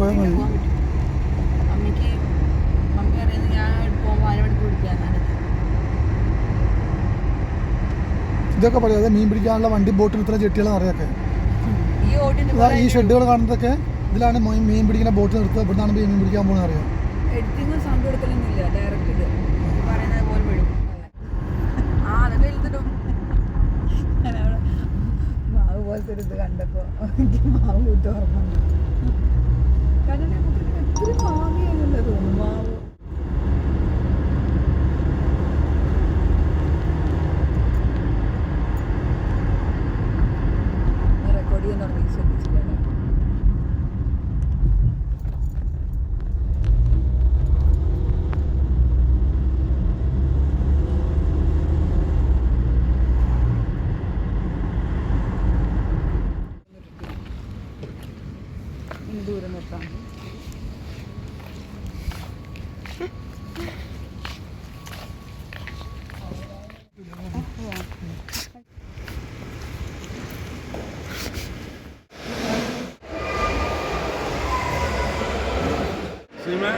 പറ്റും മമ്മിക്ക് മമ്മി അറിയുന്നത് ഞാൻ പോകുമ്പോൾ അരമണിക്കൂർ പിടിക്കാന്നാണ് ഇതൊക്കെ പറയാതെ മീൻ പിടിക്കാനുള്ള വണ്ടി ബോട്ടിൽ ഇത്ര ജെട്ടികളാണ് അറിയൊക്കെ ഈ ഷെഡുകൾ കാണുന്നതൊക്കെ ഇതിലാണ് മീൻ പിടിക്കുന്ന ബോട്ട് നിർത്തുക. ഇവിടുന്നാണ് മീൻ പിടിക്കാൻ പോകുന്നത് അറിയാം. മാവ് പോലത്തെ ഒരു ഇത് കണ്ടപ്പോൾ എനിക്ക് മാവ് കൂട്ട് ഓർമ്മ വന്നു. കാരണം നമുക്ക് ഒത്തിരി മാവിയാണല്ലോ തോന്നുന്നു മാവ് റെക്കോർഡ് ചെയ്യാൻ തുടങ്ങി ശ്രദ്ധിച്ചില്ല ഇനി ദൂരം നിർത്താം Sima,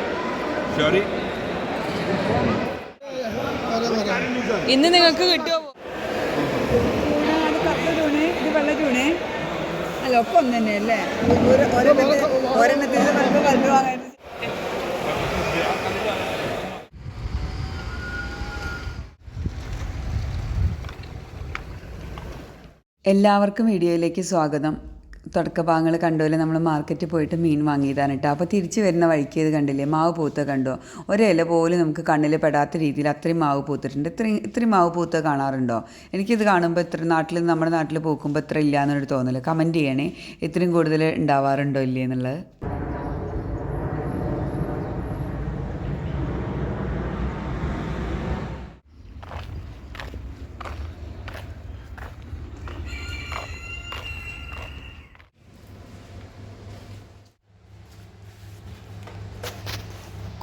ഇന്ന് നിങ്ങൾക്ക് കിട്ടുമോ എല്ലാവർക്കും വീഡിയോയിലേക്ക് സ്വാഗതം. തുടക്കഭാഗങ്ങൾ കണ്ടുപോലെ നമ്മൾ മാർക്കറ്റിൽ പോയിട്ട് മീൻ വാങ്ങിയതാണ് കേട്ടോ അപ്പോൾ തിരിച്ച് വരുന്ന വഴിക്ക് ഇത് കണ്ടില്ലേ? മാവ് പൂത്ത കണ്ടോ? ഒരില പോലും നമുക്ക് കണ്ണിൽ പെടാത്ത രീതിയിൽ അത്രയും മാവ് പൂത്തിട്ടുണ്ട്. ഇത്രയും ഇത്രയും മാവ് പൂത്ത കാണാറുണ്ടോ? എനിക്കിത് കാണുമ്പോൾ ഇത്ര നാട്ടിൽ നമ്മുടെ നാട്ടിൽ പൂക്കുമ്പോൾ ഇത്ര ഇല്ല എന്നൊരു തോന്നൽ കമന്റ് ചെയ്യണേ. ഇത്രയും കൂടുതൽ ഉണ്ടാവാറുണ്ടോ ഇല്ലേ എന്നുള്ളത്?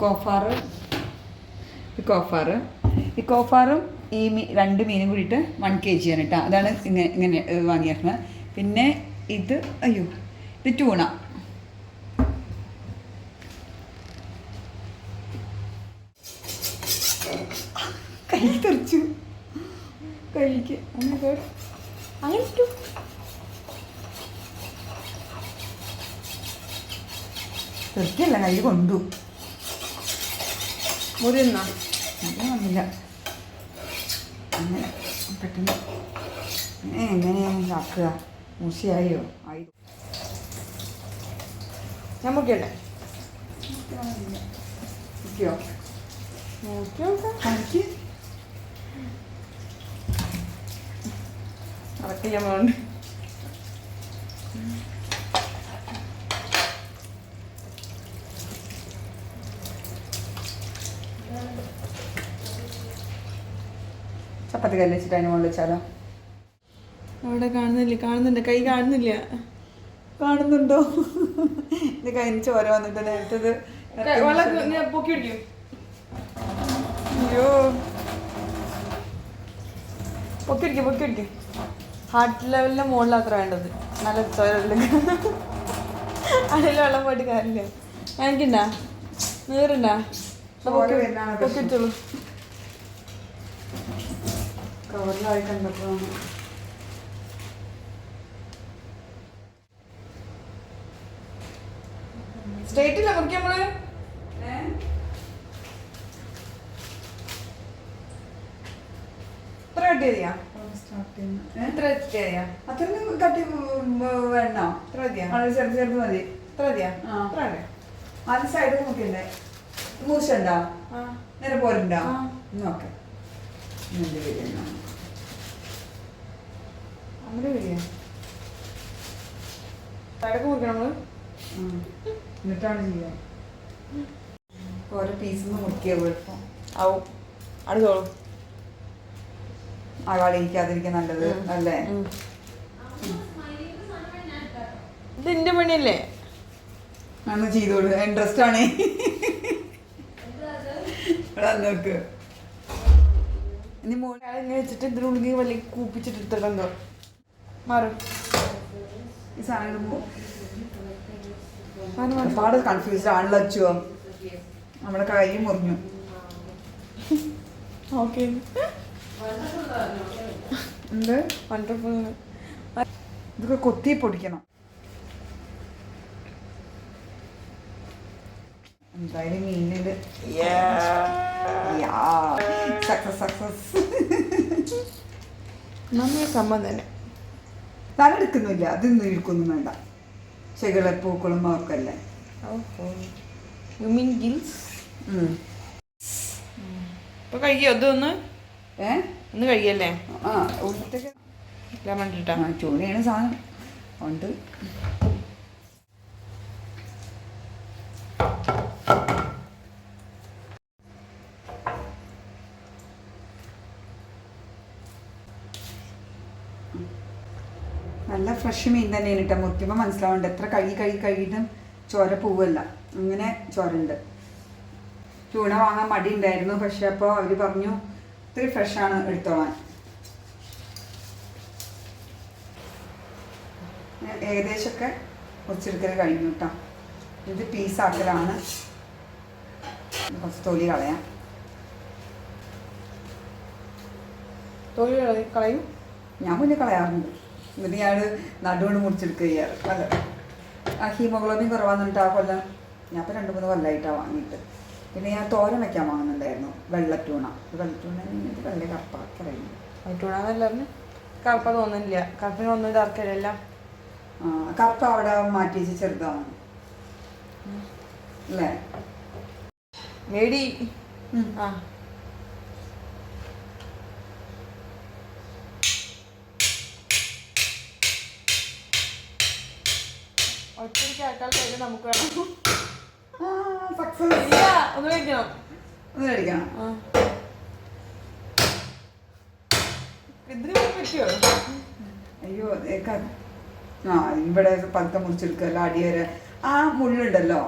കോഫാറ് കോഫാറ്. ഈ കോഫാറും ഈ മീ രണ്ട് മീനും കൂടിയിട്ട് വൺ കെ ജി ആണ് കേട്ടോ അതാണ് ഇങ്ങനെ ഇങ്ങനെ വാങ്ങിയിരുന്നത് പിന്നെ ഇത് അയ്യോ ഇത് ട്യൂണ കൈ തെറിച്ചു. കൈക്ക് അങ്ങനെ കൈ കൊണ്ടു. മുറിയുന്ന അത് വന്നില്ല അങ്ങനെ പെട്ടെന്ന് എങ്ങനെയാണ് ആക്കുക മൂശയായോ ആയി ഞാൻ മുക്കിയല്ലേ നിൽക്കോ എനിക്ക് അതൊക്കെ ഞാൻ വേണ്ട കല്ലിച്ചിട്ട് കല്ല് അതിന് മുകളിൽ വെച്ചാലോ? അവിടെ കാണുന്നില്ല കാണുന്നുണ്ട്. കൈ കാണുന്നില്ല. കാണുന്നുണ്ടോ? ഇത് കഴിഞ്ഞ ചോര വന്നിട്ട് നേരത്തത് അയ്യോ. പൊക്കി പിടിക്കും പൊക്കി ഹാർട്ട് ലെവലിന് മുകളിൽ അത്ര വേണ്ടത്. നല്ല ചോരല്ല അതിൽ വെള്ളം പോയിട്ട് കാര്യമില്ല. എനിക്കുണ്ടാ? നീറുണ്ടാ? ചോര വരുന്നതാണ് പൊക്കി പിടിച്ചോളൂ കവറിലായി കണ്ടപ്പോഴാണ്. സ്ട്രേറ്റില്ല മുറിക്ക നമ്മൾ എത്ര കട്ട് ചെയ്തിയാ? അത്രയും മതിയാ? ചെറുത് ചെറുത് മതി. മതിയാ? ആ. വേണ്ടേ ആദ്യ സൈഡ് നോക്കിണ്ടേ മൂശണ്ടോ? ആ. നേരെ പോരുണ്ടോ. നോക്കെ. ബിരിയാണി അങ്ങനെ വരിക തടക്ക് മുറിക്കണം നമ്മൾ? എന്നിട്ടാണ് ചെയ്യാം ഓരോ പീസ് മുറിക്കുക കുഴപ്പം ആവും അടുത്തോളൂ ആകാളിരിക്കാതിരിക്കാൻ നല്ലത് അല്ലേ? ഇത് എന്റെ പണിയല്ലേ? അന്ന് ചെയ്തോളൂ ഇൻട്രസ്റ്റ് ആണ്. നോക്ക്. ഇനി മോനെ ഇങ്ങനെ വെച്ചിട്ട് ഇതിനുള്ളിൽ വലിയ കൂപ്പിച്ചിട്ട് എടുത്തിട്ടുണ്ടോ മാറും. ഈ സാധനം ഒരുപാട് കൺഫ്യൂസ്ഡ് ആണല്ലോ അച്ചുവോ? നമ്മുടെ കൈ മുറിഞ്ഞു. ഓക്കെ. എന്ത്? വണ്ടർഫുൾ ഇതൊക്കെ കൊത്തി പൊടിക്കണം. എന്തായാലും മീനിന്റെ സക്സസ് സക്സസ് നമ്മളെ സമ്മതം തന്നെ. തല എടുക്കുന്നില്ല അതൊന്നും ഇരിക്കൊന്നും വേണ്ട. ചെകളെ പൂക്കളും അവർക്കല്ലേ. ഇപ്പൊ കഴിക്കോ? ഇതൊന്ന് ഏ? ഒന്ന് കഴിക്കല്ലേ? ആ ഇട്ടാ ആ സാധനം. ഉണ്ട്. നല്ല ഫ്രഷ് മീൻ തന്നെയാണ് കേട്ടോ മുറിക്കുമ്പോൾ മനസ്സിലാവുന്നുണ്ട് എത്ര കഴുകി കഴുകി കഴുകിയിട്ടും ചോര പോവല്ല. അങ്ങനെ ചോരുണ്ട്. ചൂണ വാങ്ങാൻ മടി ഉണ്ടായിരുന്നു. പക്ഷെ അപ്പോൾ അവർ പറഞ്ഞു ഇത്തിരി ഫ്രഷാണ് എടുത്തോളാൻ. ഏകദേശമൊക്കെ മുറിച്ചെടുക്കൽ കഴിഞ്ഞു കേട്ടോ ഇത് പീസാക്കലാണ് കുറച്ച് തൊലി കളയാം. തൊലി കളയും- കളയും? ഞാൻ മുന്നേ കളയാറുണ്ട്. എന്നിട്ട് ഞാൻ നടുകൊണ്ട് മുറിച്ചെടുക്കുക ചെയ്യാറ്. അല്ല ആ ഹീമോഗ്ലോബിൻ കുറവാന്നിട്ട് ആ കൊല്ലം ഞാൻ ഇപ്പോൾ രണ്ട് മൂന്ന് കൊല്ലമായിട്ടാണ് വാങ്ങിയിട്ട് പിന്നെ ഞാൻ തോരൻ വയ്ക്കാൻ വാങ്ങുന്നുണ്ടായിരുന്നു. വെള്ളറ്റൂണ വെള്ളറ്റൂണ ഇത് വെള്ള കഴിഞ്ഞു ആയിട്ടൂടാന്നല്ല പറഞ്ഞു കറുപ്പ തോന്നുന്നില്ല. കറുപ്പിന് ഒന്നും ഇതാക്കലല്ല ആ കറുപ്പ് അവിടെ മാറ്റി വെച്ച് ചെറുതാണ് അല്ലേ? മേടി ആ. ഒറ്റയ്ക്ക് ആൾക്കാർ കഴിവ് നമുക്ക് വേണം. ആ സക്സസ് ഇല്ല ഒന്ന് കഴിക്കണം ഒന്ന് മേടിക്കണം. ആ. ഇതിന് പറ്റുമോ അയ്യോ ആ ഇവിടെ പതുക്കെ മുറിച്ചെടുക്കല്ലോ അടിയര ആ മുള്ളുണ്ടല്ലോ.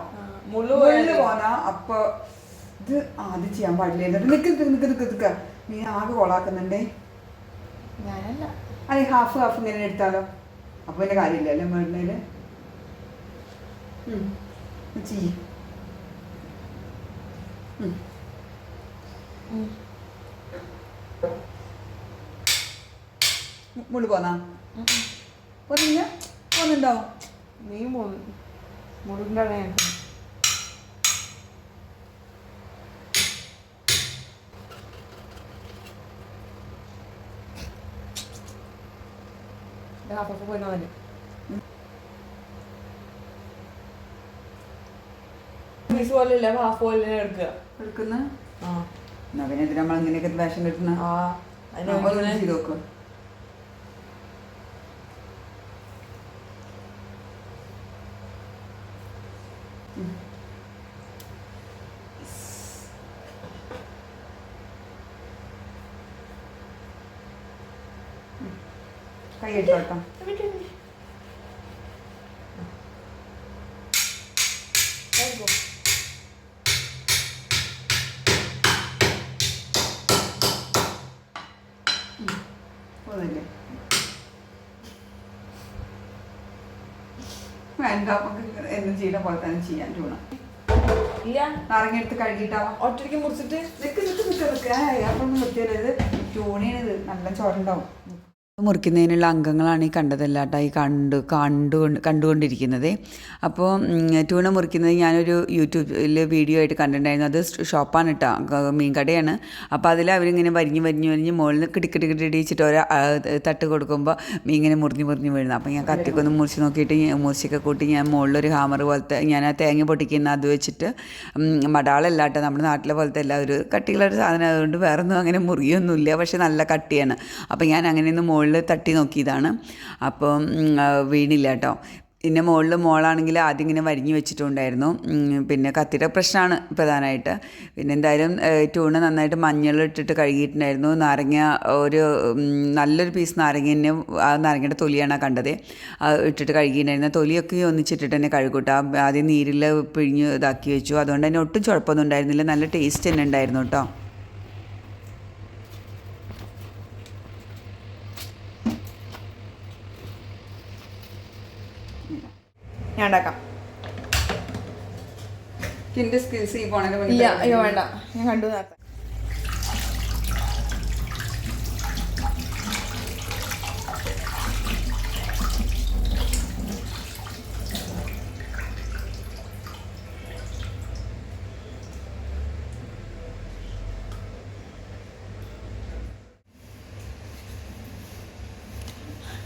മുള്ളു മുള്ളു പോന്നാ അപ്പൊ ഇത് ആദ്യം ചെയ്യാൻ പാടില്ല? നിക്ക് നിക്ക് നിക്ക് നിക്ക് നീ ആകെ കൊളാക്കുന്നുണ്ടേ. ഞാനല്ല. അല്ലെ ഹാഫ് ഹാഫ് ഇങ്ങനെ എടുത്താലോ? അപ്പൊ പിന്നെ കാര്യമില്ലല്ലേ മേടിനേൽ ചെയ്യ. മുള്ളു പോന്നാ. പോന്നില്ല നീ മുള്ളിന്റെ ഞാൻ പോയി പീസ് പോലെ ഇല്ല ഹാഫ് പോലെ എടുക്കുക. എടുക്കുന്ന? ആ. എന്നാ പിന്നെ എന്തിനാ നമ്മൾ അങ്ങനെയൊക്കെ വേഷം കിട്ടുന്ന ചെയ്ത് നോക്കും. കൈ എടുത്തോട്ടോ വേണ്ട നമുക്ക് എന്നും ചെയ്യുന്ന പോലെ തന്നെ ചെയ്യാൻ ചൂണ ഇല്ല. നാരങ്ങ എടുത്ത് കഴുകിയിട്ടാവാം ഒറ്റയ്ക്ക് മുറിച്ചിട്ട്? നിൽക്ക് നിൽക്ക് നിൽക്ക് നിക്ക്. അപ്പം നിർത്തിയത് ഇത് നല്ല ചോറുണ്ടാവും. മുറിക്കുന്നതിനുള്ള അംഗങ്ങളാണ് ഈ കണ്ടതല്ലാട്ട ഈ കണ്ടു കണ്ടു കണ്ടുകൊണ്ടിരിക്കുന്നത്. അപ്പോൾ ട്യൂണ മുറിക്കുന്നത് ഞാനൊരു യൂട്യൂബിൽ വീഡിയോ ആയിട്ട് കണ്ടിട്ടുണ്ടായിരുന്നു. അത് ഷോപ്പാണ് കേട്ടോ മീൻ കടയാണ്. അപ്പോൾ അതിൽ അവരിങ്ങനെ വരിഞ്ഞ് വരിഞ്ഞ് വരിഞ്ഞ് മുകളിൽ നിന്ന് കിടിക്കിടി കിടിച്ചിട്ട് ഓരോ തട്ട് കൊടുക്കുമ്പോൾ മീൻ ഇങ്ങനെ മുറിഞ്ഞ് മുറിഞ്ഞ് വീഴുന്നത്. അപ്പോൾ ഞാൻ കത്തിക്കൊന്ന് മുറിച്ച് നോക്കിയിട്ട് മുറിച്ചൊക്കെ കൂട്ടി ഞാൻ മുകളിലൊരു ഹാമർ പോലത്തെ ഞാൻ ആ തേങ്ങ പൊട്ടിക്കുന്ന അത് വെച്ചിട്ട് മടാളല്ലാട്ടോ നമ്മുടെ നാട്ടിലെ പോലത്തെ എല്ലാവരും ഒരു കട്ടികളൊരു സാധനം അതുകൊണ്ട് വേറെ ഒന്നും അങ്ങനെ മുറിയൊന്നുമില്ല. പക്ഷെ നല്ല കട്ടിയാണ്. അപ്പോൾ ഞാൻ അങ്ങനെ ഒന്ന് മുകളിൽ തട്ടി നോക്കിയതാണ്. അപ്പം വീണില്ല കേട്ടോ. പിന്നെ മുകളിൽ മോളാണെങ്കിൽ ആദ്യം ഇങ്ങനെ വരിഞ്ഞു വെച്ചിട്ടുണ്ടായിരുന്നു. പിന്നെ കത്തിയുടെ പ്രശ്നമാണ് പ്രധാനമായിട്ട്. പിന്നെ എന്തായാലും ട്യൂണ് നന്നായിട്ട് മഞ്ഞൾ ഇട്ടിട്ട് കഴുകിയിട്ടുണ്ടായിരുന്നു. നാരങ്ങ ഒരു നല്ലൊരു പീസ് നാരങ്ങ തന്നെ ആ നാരങ്ങയുടെ തൊലിയാണ് കണ്ടത്. ഇട്ടിട്ട് കഴുകിയിട്ടുണ്ടായിരുന്നു. തൊലിയൊക്കെ ഒന്നിച്ചിട്ടിട്ട് തന്നെ കഴുകൂട്ടാ ആദ്യം നീരിൽ പിഴിഞ്ഞ് ഇതാക്കി വെച്ചു. അതുകൊണ്ട് തന്നെ ഒട്ടും കുഴപ്പമൊന്നും ഉണ്ടായിരുന്നില്ല. നല്ല ടേസ്റ്റ് തന്നെ ഉണ്ടായിരുന്നു കേട്ടോ. ഞാൻ ഉണ്ടാക്കാം കിന്റെ സ്കിൽസ് ഈ പോണെങ്കിൽ ഇല്ല അയ്യോ വേണ്ട. ഞാൻ കണ്ടു നേരത്തെ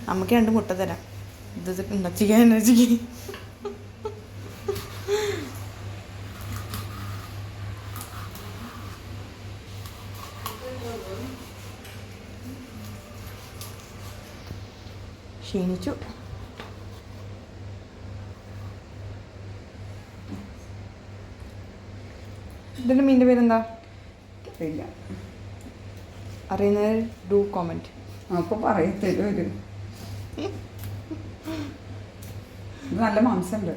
നമുക്ക് രണ്ട് മുട്ട തരാം. ഇത് ചിക്കൻ എനർജിക്ക് ക്ഷീണിച്ചു. ഇതിന്റെ മീന്റെ പേരെന്താ? ഇല്ല അറിയുന്നവർ ഡു കോമന്റ് അപ്പോൾ പറയത്തരും ഒരു ഇത് നല്ല മാംസമുണ്ട്.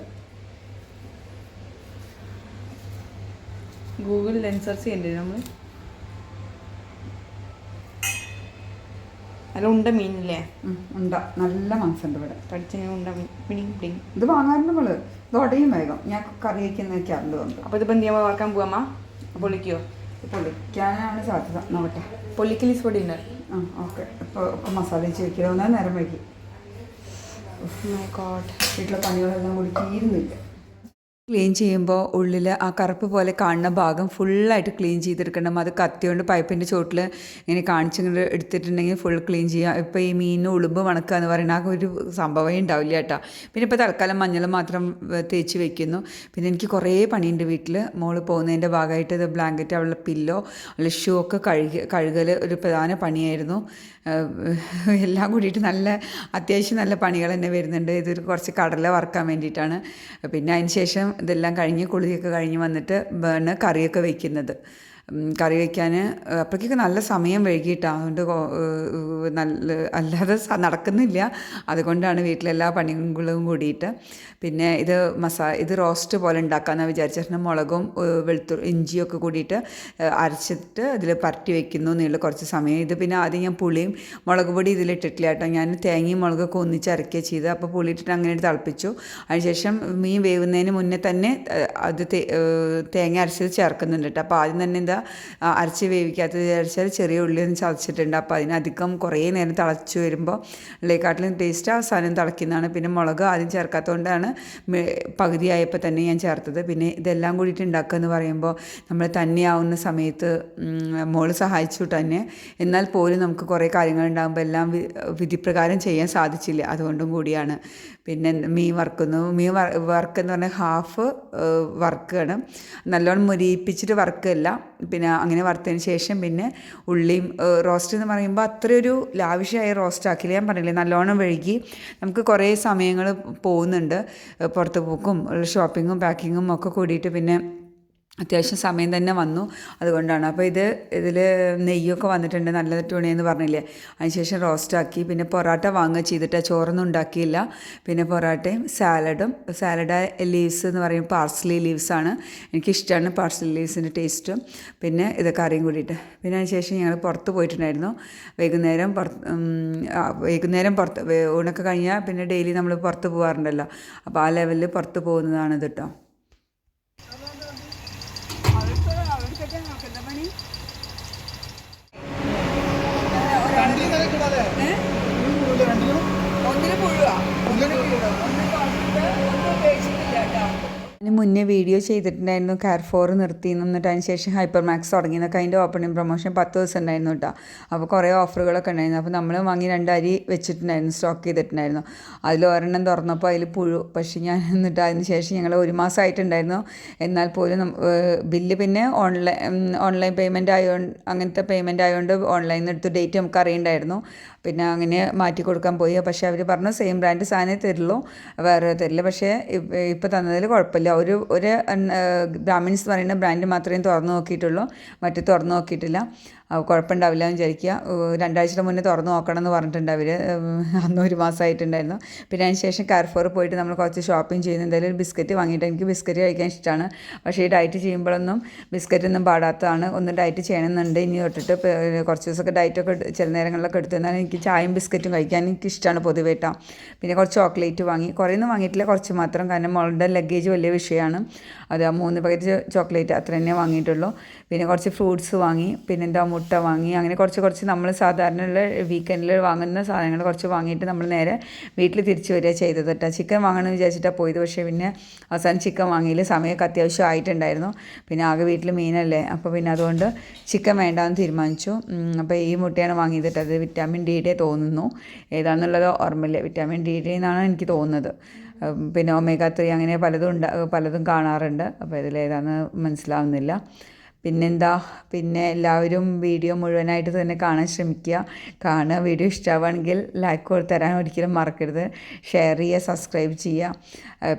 ഗൂഗിളിൽ സെർച്ച് ചെയ്യണ്ടേ നമ്മൾ നല്ല ഉണ്ട മീനില്ലേ? ഉണ്ട. നല്ല മാംസമുണ്ട് ഇവിടെ. കടിച്ചിങ്ങനെ ഉണ്ട മീൻ. പിടി ഇത് വാങ്ങാറുണ്ട് നമ്മൾ. ഇത് ഉടയും വേഗം. ഞാൻ കറി വയ്ക്കുന്നൊക്കെ തോന്നുന്നു അപ്പോൾ എന്ത് ചെയ്യാൻ വറക്കാൻ പോവാമ്മ പൊളിക്കോ? പൊളിക്കാനാണ് സാധ്യത. നോക്കട്ടെ. പൊള്ളിക്കൽ ഈസ് ഫോർ ഡിന്നർ ആ ഓക്കെ. ഇപ്പോൾ മസാല വെക്കുക നേരം വൈകി. മൈ ഗോഡ് വീട്ടിലെ പണികളെല്ലാം കൂടി തീരുന്നില്ല ക്ലീൻ ചെയ്യുമ്പോൾ ഉള്ളിൽ ആ കറുപ്പ് പോലെ കാണുന്ന ഭാഗം ഫുള്ളായിട്ട് ക്ലീൻ ചെയ്തെടുക്കണം. അത് കത്തിയോണ്ട് പൈപ്പിന്റെ ചോട്ടിൽ ഇങ്ങനെ കാണിച്ചിങ്ങനെ എടുത്തിട്ടുണ്ടെങ്കിൽ ഫുൾ ക്ലീൻ ചെയ്യാം. ഇപ്പോൾ ഈ മീനിന് ഉളുമ്പ് മണക്കുക എന്ന് പറയുന്ന ആ ഒരു സംഭവമേ ഉണ്ടാവില്ല കേട്ടോ. പിന്നെ ഇപ്പോൾ തൽക്കാലം മഞ്ഞൾ മാത്രം തേച്ച് വെക്കുന്നു. പിന്നെ എനിക്ക് കുറേ പണിയുണ്ട് വീട്ടിൽ മോൾ പോകുന്നതിന്റെ ഭാഗമായിട്ട് ഇത് ബ്ലാങ്കറ്റ് അവളുടെ പില്ലോ അവളുടെ ഷൂ ഒക്കെ കഴുകി കഴുകൽ ഒരു പ്രധാന പണിയായിരുന്നു. എല്ലാം കൂടിയിട്ട് നല്ല അത്യാവശ്യം നല്ല പണികൾ തന്നെ വരുന്നുണ്ട്. ഇതൊരു കുറച്ച് കടല വറക്കാൻ വേണ്ടിയിട്ടാണ്. പിന്നെ അതിന് ശേഷം ഇതെല്ലാം കഴിഞ്ഞ് കുളിയൊക്കെ കഴിഞ്ഞ് വന്നിട്ട് കറിയൊക്കെ വെക്കുന്നത്. ഉം, കറി വയ്ക്കാൻ അപ്പോഴേക്കൊക്കെ നല്ല സമയം വൈകിട്ടാണ് അതുകൊണ്ട് നല്ല അല്ലാതെ നടക്കുന്നില്ല. അതുകൊണ്ടാണ് വീട്ടിലെല്ലാ പണികളും കൂടിയിട്ട്. പിന്നെ ഇത് മസാ ഇത് റോസ്റ്റ് പോലെ ഉണ്ടാക്കാമെന്നാണ് വിചാരിച്ചിട്ടുണ്ട് മുളകും വെളുത്തു ഇഞ്ചിയൊക്കെ കൂടിയിട്ട് അരച്ചിട്ട് ഇതിൽ പരട്ടി വെക്കുന്നു എന്നുള്ള കുറച്ച് സമയം. ഇത് പിന്നെ ആദ്യം ഞാൻ പുളിയും മുളക് പൊടി ഇതിലിട്ടിട്ടില്ല കേട്ടോ. ഞാൻ തേങ്ങയും മുളകൊക്കെ ഒന്നിച്ച് അരക്കുക ചെയ്ത് അപ്പോൾ പുളി ഇട്ടിട്ട് അങ്ങനെ തിളപ്പിച്ചു. അതിനുശേഷം മീൻ വേവുന്നതിന് മുന്നേ തന്നെ അത് തേങ്ങ അരച്ചത് ചേർക്കുന്നുണ്ട് കേട്ടോ. അപ്പോൾ ആദ്യം തന്നെ എന്താ അരച്ച് വേവിക്കാത്തത് വിചാരിച്ചാൽ ചെറിയ ഉള്ളി ഒന്ന് ചതച്ചിട്ടുണ്ട്. അപ്പോൾ അതിനധികം കുറേ നേരം തിളച്ച് വരുമ്പോൾ ഉള്ളിക്കാട്ടിലും ടേസ്റ്റ് അവസാനം തിളയ്ക്കുന്നതാണ് പിന്നെ മുളക് ആദ്യം ചേർക്കാത്തതുകൊണ്ടാണ് പകുതിയായപ്പോൾ തന്നെ ഞാൻ ചേർത്തത്. പിന്നെ ഇതെല്ലാം കൂടിയിട്ട് ഉണ്ടാക്കുക എന്ന് പറയുമ്പോൾ നമ്മൾ തന്നെയാവുന്ന സമയത്ത് മോൾ സഹായിച്ചു തന്നെ. എന്നാൽ പോലും നമുക്ക് കുറേ കാര്യങ്ങൾ ഉണ്ടാകുമ്പോൾ എല്ലാം വിധിപ്രകാരം ചെയ്യാൻ സാധിച്ചില്ല. അതുകൊണ്ടും കൂടിയാണ്. പിന്നെ മീൻ വറുക്കുന്നു. മീൻ വർ വറുക്കുക എന്ന് പറഞ്ഞാൽ ഹാഫ് വർക്കാണ് നല്ലോണം മുരിയിപ്പിച്ചിട്ട് വറുക്കല്ല. പിന്നെ അങ്ങനെ വറുത്തതിന് ശേഷം പിന്നെ ഉള്ളിയും റോസ്റ്റ് എന്ന് പറയുമ്പോൾ അത്രയൊരു ലാവിഷായ റോസ്റ്റ് ആക്കില്ല ഞാൻ പറഞ്ഞില്ലേ നല്ലോണം വഴുകി നമുക്ക് കുറേ സമയങ്ങൾ പോകുന്നുണ്ട്. പുറത്ത് പോക്കും ഷോപ്പിങ്ങും പാക്കിങ്ങും ഒക്കെ കൂടിയിട്ട് പിന്നെ അത്യാവശ്യം സമയം തന്നെ വന്നു. അതുകൊണ്ടാണ്. അപ്പോൾ ഇത് ഇതിൽ നെയ്യൊക്കെ വന്നിട്ടുണ്ട്. നല്ല തുണിയെന്ന് പറഞ്ഞില്ലേ? അതിനുശേഷം റോസ്റ്റാക്കി പിന്നെ പൊറോട്ട വാങ്ങുക ചെയ്തിട്ട്. ചോറൊന്നും ഉണ്ടാക്കിയില്ല. പിന്നെ പൊറോട്ടയും സാലഡും. സാലഡ് ലീവ്സ് എന്ന് പറയും. പാർസലി ലീവ്സാണ് എനിക്കിഷ്ടമാണ് പാർസലി ലീവ്സിന്റെ ടേസ്റ്റും പിന്നെ ഇത് കറിയും കൂടിയിട്ട്. പിന്നെ അതിനുശേഷം ഞങ്ങൾ പുറത്ത് പോയിട്ടുണ്ടായിരുന്നു. വൈകുന്നേരം പുറത്ത് വൈകുന്നേരം പുറത്ത് ഊണൊക്കെ കഴിഞ്ഞാൽ പിന്നെ ഡെയിലി നമ്മൾ പുറത്ത് പോകാറുണ്ടല്ലോ അപ്പോൾ ആ ലെവലിൽ പുറത്ത് പോകുന്നതാണ് ഇത് കേട്ടോ അതിന് മുന്നേ വീഡിയോ ചെയ്തിട്ടുണ്ടായിരുന്നു കാർഫോർ നിർത്തി നിന്നിട്ട് അതിന് ശേഷം ഹൈപ്പർ മാക്സ് തുടങ്ങി എന്നൊക്കെ അതിന്റെ ഓപ്പണിംഗ് പ്രൊമോഷൻ പത്ത് ദിവസം ഉണ്ടായിരുന്നു കേട്ടോ. അപ്പോൾ കുറേ ഓഫറുകളൊക്കെ ഉണ്ടായിരുന്നു. അപ്പോൾ നമ്മൾ വാങ്ങി രണ്ട് അരി വെച്ചിട്ടുണ്ടായിരുന്നു സ്റ്റോക്ക് ചെയ്തിട്ടുണ്ടായിരുന്നു. അതിൽ ഒരെണ്ണം തുറന്നപ്പോൾ അതിൽ പുഴു പക്ഷേ ഞാൻ എന്നിട്ട് അതിന് ശേഷം ഞങ്ങൾ ഒരു മാസമായിട്ടുണ്ടായിരുന്നു എന്നാൽ പോലും ബില്ല് പിന്നെ ഓൺലൈൻ ഓൺലൈൻ പേയ്മെന്റ് ആയതുകൊണ്ട് അങ്ങനത്തെ പേയ്മെന്റ് ആയതുകൊണ്ട് ഓൺലൈനിൽ എടുത്ത് ഡേറ്റ് നമുക്ക് അറിയണ്ടായിരുന്നു. പിന്നെ അങ്ങനെ മാറ്റി കൊടുക്കാൻ പോയി. പക്ഷേ അവർ പറഞ്ഞു സെയിം ബ്രാൻഡ് സാധനമേ തരുള്ളൂ. വേറെ തരില്ല. പക്ഷേ ഇപ്പോൾ തന്നതിൽ കുഴപ്പമില്ല. ഒരു ഒരു ബ്രാഹ്മിൻസ് പറയുന്ന ബ്രാൻഡ് മാത്രമേ തുറന്നു നോക്കിയിട്ടുള്ളൂ. മറ്റു തുറന്നു നോക്കിയിട്ടില്ല. കുഴപ്പമുണ്ടാവില്ല എന്ന് വിചാരിക്കുക. രണ്ടാഴ്ചയുടെ മുന്നേ തുറന്ന് നോക്കണം എന്ന് പറഞ്ഞിട്ടുണ്ട് അവർ അന്ന് ഒരു മാസമായിട്ടുണ്ടായിരുന്നു പിന്നെ അതിന് ശേഷം കാർഫോർ പോയിട്ട് നമ്മൾ കുറച്ച് ഷോപ്പിംഗ് ചെയ്യുന്ന. എന്തായാലും ഒരു ബിസ്ക്കറ്റ് വാങ്ങിയിട്ട് എനിക്ക് ബിസ്ക്കറ്റ് കഴിക്കാൻ ഇഷ്ടമാണ് പക്ഷേ ഈ ഡയറ്റ് ചെയ്യുമ്പോഴൊന്നും ബിസ്ക്കറ്റ് ഒന്നും പാടാത്തതാണ്. ഒന്ന് ഡയറ്റ് ചെയ്യണമെന്നുണ്ട്. ഇനി തൊട്ടിട്ട് കുറച്ച് ദിവസമൊക്കെ ഡയറ്റൊക്കെ ചില നേരങ്ങളിലൊക്കെ എടുത്തു എന്നാൽ എനിക്ക് ചായയും ബിസ്ക്കറ്റും കഴിക്കാൻ എനിക്ക് ഇഷ്ടമാണ് പൊതുവേ പിന്നെ കുറച്ച് ചോക്ലേറ്റ് വാങ്ങി. കുറേ ഒന്നും വാങ്ങിയിട്ടില്ല. കുറച്ച് മാത്രം. കാരണം മോളുടെ ലഗേജ് വലിയ വിഷയമാണ്. അത് ആ മൂന്ന് പാക്കറ്റ് ചോക്ലേറ്റ് അത്ര തന്നെ വാങ്ങിയിട്ടുള്ളൂ. പിന്നെ കുറച്ച് ഫ്രൂട്ട്സ് വാങ്ങി പിന്നെ എന്താ മുട്ട വാങ്ങി അങ്ങനെ കുറച്ച് കുറച്ച് നമ്മൾ സാധാരണ വീക്കെൻഡിൽ വാങ്ങുന്ന സാധനങ്ങൾ കുറച്ച് വാങ്ങിയിട്ട് നമ്മൾ നേരെ വീട്ടിൽ തിരിച്ചു വരിക ചെയ്തത് കേട്ടോ ചിക്കൻ വാങ്ങണമെന്ന് വിചാരിച്ചിട്ടാണ് പോയത്. പക്ഷേ പിന്നെ അവസാനം ചിക്കൻ വാങ്ങിയില്ല. സമയമൊക്കെ അത്യാവശ്യം ആയിട്ടുണ്ടായിരുന്നു. പിന്നെ ആകെ വീട്ടിൽ മീനല്ലേ. അപ്പോൾ പിന്നെ അതുകൊണ്ട് ചിക്കൻ വേണ്ടാന്ന് തീരുമാനിച്ചു. അപ്പോൾ ഈ മുട്ടയാണ് വാങ്ങിയത് കേട്ടോ അത് വിറ്റാമിൻ ഡിയുടെ തോന്നുന്നു. ഏതാണെന്നുള്ളത് ഓർമ്മയില്ല. വിറ്റാമിൻ ഡിയുടെ എന്നാണ് എനിക്ക് തോന്നുന്നത്. പിന്നെ ഒമേഗ ത്രീ അങ്ങനെ പലതും ഉണ്ട് പലതും കാണാറുണ്ട്. അപ്പോൾ ഇതിലേതാണെന്ന് മനസ്സിലാവുന്നില്ല. പിന്നെന്താ? പിന്നെ എല്ലാവരും വീഡിയോ മുഴുവനായിട്ട് തന്നെ കാണാൻ ശ്രമിക്കുക. കാണുക. വീഡിയോ ഇഷ്ടമാവുകയാണെങ്കിൽ ലൈക്ക് തരാൻ ഒരിക്കലും മറക്കരുത്. ഷെയർ ചെയ്യുക സബ്സ്ക്രൈബ് ചെയ്യുക.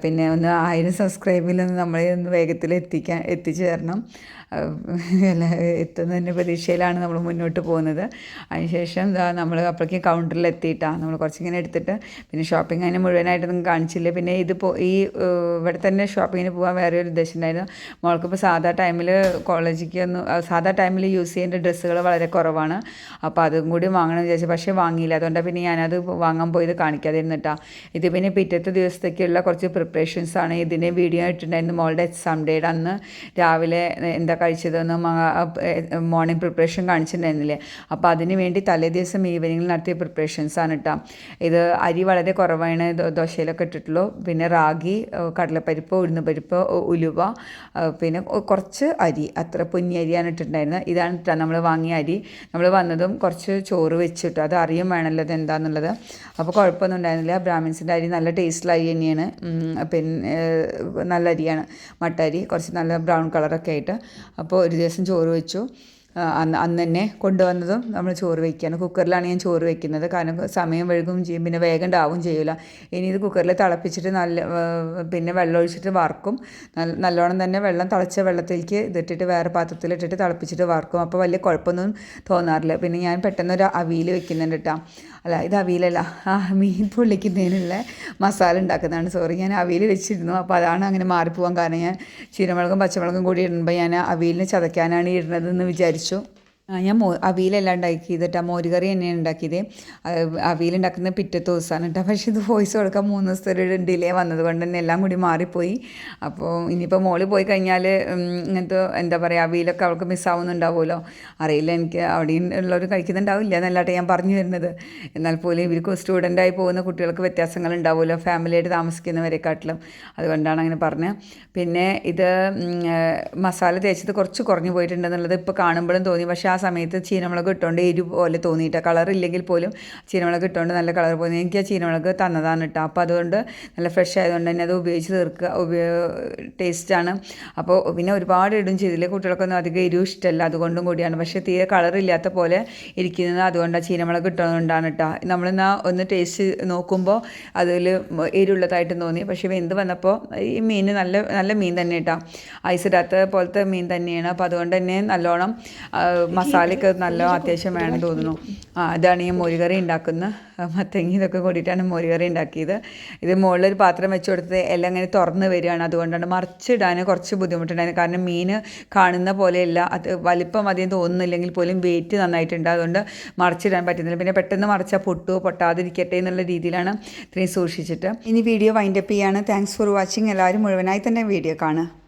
പിന്നെ ഒന്ന് ആയിരം സബ്സ്ക്രൈബിലൊന്ന് നമ്മളെ ഒന്ന് വേഗത്തിൽ എത്തിക്കാൻ എത്തിച്ചു തരണം. എത്തുന്നതിന്റെ പ്രതീക്ഷയിലാണ് നമ്മൾ മുന്നോട്ട് പോകുന്നത്. അതിനുശേഷം നമ്മൾ അപ്പോഴേക്കും കൗണ്ടറിൽ എത്തിയിട്ടാണ് നമ്മൾ കുറച്ചിങ്ങനെ എടുത്തിട്ട് പിന്നെ ഷോപ്പിംഗ് അതിന് മുഴുവനായിട്ടൊന്നും കാണിച്ചില്ല. പിന്നെ ഇതിപ്പോൾ ഈ ഇവിടെ തന്നെ ഷോപ്പിങ്ങിന് പോകാൻ വേറെ ഒരു ഉദ്ദേശം ഉണ്ടായിരുന്നു. മോൾക്കിപ്പോൾ സാധാ ടൈമിൽ കോളേജിലേക്ക് ഒന്ന് സാധാ ടൈമിൽ യൂസ് ചെയ്യേണ്ട ഡ്രസ്സുകൾ വളരെ കുറവാണ്. അപ്പോൾ അതും കൂടി വാങ്ങണം വിചാരിച്ചു. പക്ഷേ വാങ്ങിയില്ല. അതുകൊണ്ടാണ് പിന്നെ ഞാനത് വാങ്ങാൻ പോയത് കാണിക്കാതിരുന്നിട്ടാ. ഇത് പിന്നെ പിറ്റത്തെ ദിവസത്തേക്കുള്ള കുറച്ച് പ്രിപ്പറേഷൻസ് ആണ്. ഇതിന്റെ വീഡിയോ ഇട്ടിട്ടുണ്ടായിരുന്നു മോളുടെ എക്സാം ഡേയുടെ അന്ന്. രാവിലെ എന്താ കഴിച്ചതെന്ന് മോർണിംഗ് പ്രിപ്പറേഷൻ കാണിച്ചിട്ടുണ്ടായിരുന്നില്ലേ? അപ്പോൾ അതിന് വേണ്ടി തലേ ദിവസം ഈവനിങ്ങിൽ നടത്തിയ പ്രിപ്പറേഷൻസാണ് കേട്ടോ ഇത് അരി വളരെ കുറവാണ് ദോശയിലൊക്കെ ഇട്ടിട്ടുള്ളൂ. പിന്നെ റാഗി കടലപ്പരിപ്പ് ഉഴുന്നുപരിപ്പ് പരിപ്പ് ഉലുവ പിന്നെ കുറച്ച് അരി അത്ര പൊന്നി അരിയാണ് ഇട്ടിട്ടുണ്ടായിരുന്നത്. ഇതാണ് കേട്ടോ നമ്മൾ വാങ്ങിയ അരി. നമ്മൾ വന്നതും കുറച്ച് ചോറ് വെച്ചിട്ടു അത് അറിയും വേണമല്ലോ അത് എന്താണെന്നുള്ളത് അപ്പോൾ കുഴപ്പമൊന്നും ഉണ്ടായിരുന്നില്ല. ബ്രാഹ്മിൻസിന്റെ അരി നല്ല ടേസ്റ്റുള്ള അരി തന്നെയാണ്. പിന്നെ നല്ല അരിയാണ്. മട്ടരി കുറച്ച് നല്ല ബ്രൗൺ കളറൊക്കെ ആയിട്ട്. അപ്പോൾ ഒരു ദിവസം ചോറ് വെച്ചു. അന്ന് അന്ന് തന്നെ കൊണ്ടുവന്നതും നമ്മൾ ചോറ് വയ്ക്കുകയാണ് കുക്കറിലാണ് ഞാൻ ചോറ് വയ്ക്കുന്നത് കാരണം സമയം വഴുകും ചെയ്യും. പിന്നെ വേഗം ചെയ്യില്ല ഇനി ഇത് കുക്കറിൽ തിളപ്പിച്ചിട്ട് നല്ല പിന്നെ വെള്ളം ഒഴിച്ചിട്ട് വറക്കും. നല്ല നല്ലോണം തന്നെ വെള്ളം തിളച്ച വെള്ളത്തിലേക്ക് ഇതിട്ടിട്ട് വേറെ പാത്രത്തിലിട്ടിട്ട് തിളപ്പിച്ചിട്ട് വറക്കും. അപ്പോൾ വലിയ കുഴപ്പമൊന്നും തോന്നാറില്ല. പിന്നെ ഞാൻ പെട്ടെന്ന് ഒരു അവിയിൽ വെക്കുന്നുണ്ട് കേട്ടോ. അല്ല ഇത് അവിയിലല്ല. ആ മീൻ പൊള്ളിക്കുന്നതിനുള്ള മസാല ഉണ്ടാക്കുന്നതാണ്. സോറി ഞാൻ അവിയിൽ വെച്ചിരുന്നു. അപ്പോൾ അതാണ് അങ്ങനെ മാറിപ്പോവാൻ കാരണം. ഞാൻ ചീരമുളകും പച്ചമുളകും കൂടി ഇടുമ്പോൾ ഞാൻ അവിയിലിന് ചതയ്ക്കാനാണ് ഇടുന്നതെന്ന് വിചാരിച്ചു. ആ, ഞാൻ മോ അവിയിലെല്ലാം ഉണ്ടാക്കി ഇതിട്ടാ മോരുകറി തന്നെയാണ് ഉണ്ടാക്കിയത്. അവിയിലുണ്ടാക്കുന്ന പിറ്റത്തെ ദിവസമാണ് കേട്ടോ. പക്ഷേ ഇത് വോയിസ് കൊടുക്കാൻ മൂന്ന് ദിവസത്തെ ഒരു ഡിലേ വന്നത് കൊണ്ട് തന്നെ എല്ലാം കൂടി മാറിപ്പോയി. അപ്പോൾ ഇനിയിപ്പോൾ മോൾ പോയി കഴിഞ്ഞാൽ ഇങ്ങനത്തെ എന്താ പറയുക അവിയിലൊക്കെ അവൾക്ക് മിസ്സാവുന്നുണ്ടാവുമല്ലോ അറിയില്ല എനിക്ക് അവിടെയും ഉള്ളവർ കഴിക്കുന്നുണ്ടാവില്ല എന്നല്ലാട്ടെ ഞാൻ പറഞ്ഞു വരുന്നത്. എന്നാൽ പോലും ഇവർക്ക് സ്റ്റുഡന്റായി പോകുന്ന കുട്ടികൾക്ക് വ്യത്യാസങ്ങൾ ഉണ്ടാവുമല്ലോ ഫാമിലിയായിട്ട് താമസിക്കുന്നവരെക്കാട്ടിലും. അതുകൊണ്ടാണ് അങ്ങനെ പറഞ്ഞത്. പിന്നെ ഇത് മസാല തേച്ചത് കുറച്ച് കുറഞ്ഞു പോയിട്ടുണ്ടെന്നുള്ളത് ഇപ്പോൾ കാണുമ്പോഴും തോന്നി. പക്ഷേ ആ സമയത്ത് ചീനമുളക് ഇട്ടുകൊണ്ട് എരി പോലെ തോന്നിയിട്ട്. കളർ ഇല്ലെങ്കിൽ പോലും ചീനമുളക് ഇട്ടുകൊണ്ട് നല്ല കളർ പോയി എനിക്ക് ആ ചീനമുളക് തന്നതാണ് കേട്ടോ അപ്പോൾ അതുകൊണ്ട് നല്ല ഫ്രഷ് ആയതുകൊണ്ട് തന്നെ അത് ഉപയോഗിച്ച് തീർക്കുക. ഉപയോഗ ടേസ്റ്റാണ് അപ്പോൾ പിന്നെ ഒരുപാട് ഇടും ചെയ്തില്ല കുട്ടികൾക്കൊന്നും അധികം എരിവ് ഇഷ്ടമല്ല അതുകൊണ്ടും കൂടിയാണ്. പക്ഷേ തീരെ കളർ ഇല്ലാത്ത പോലെ ഇരിക്കുന്നത് അതുകൊണ്ടാണ് ചീനമുളക് ഇട്ടുകൊണ്ടാണ് കേട്ടോ നമ്മളെന്നാ ഒന്ന് ടേസ്റ്റ് നോക്കുമ്പോൾ അതിൽ എരിവുള്ളതായിട്ട് തോന്നി. പക്ഷേ വെന്ത് വന്നപ്പോൾ ഈ മീൻ നല്ല നല്ല മീൻ തന്നെ കേട്ടോ ഐസ് ഇടാത്ത പോലത്തെ മീൻ തന്നെയാണ്. അപ്പോൾ അതുകൊണ്ട് തന്നെ നല്ലോണം ആ, മസാലയൊക്കെ നല്ല അത്യാവശ്യം വേണം തോന്നുന്നു. ആ ഇതാണ് ഈ മോരുകറി ഉണ്ടാക്കുന്ന മത്തങ്ങി ഇതൊക്കെ കൂടിയിട്ടാണ് മോരുകറി ഉണ്ടാക്കിയത്. ഇത് മുകളിലൊരു പാത്രം വെച്ച് കൊടുത്ത് എല്ലാം ഇങ്ങനെ തുറന്ന് വരികയാണ്. അതുകൊണ്ടാണ് മറിച്ചിടാൻ കുറച്ച് ബുദ്ധിമുട്ടുണ്ടായിരുന്നു കാരണം മീൻ കാണുന്ന പോലെയല്ല. അത് വലിപ്പം അധികം തോന്നുന്നില്ലെങ്കിൽ പോലും വെയിറ്റ് നന്നായിട്ടുണ്ട്. അതുകൊണ്ട് മറിച്ചിടാൻ പറ്റുന്നില്ല. പിന്നെ പെട്ടെന്ന് മറിച്ചാൽ പൊട്ടുമോ പൊട്ടാതിരിക്കട്ടെ എന്നുള്ള രീതിയിലാണ് ഇത്രയും സൂക്ഷിച്ചിട്ട്. ഇനി വീഡിയോ വൈൻഡപ്പ് ചെയ്യാണ്. താങ്ക്സ് ഫോർ വാച്ചിങ് എല്ലാവരും മുഴുവനായി തന്നെ വീഡിയോ കാണുക.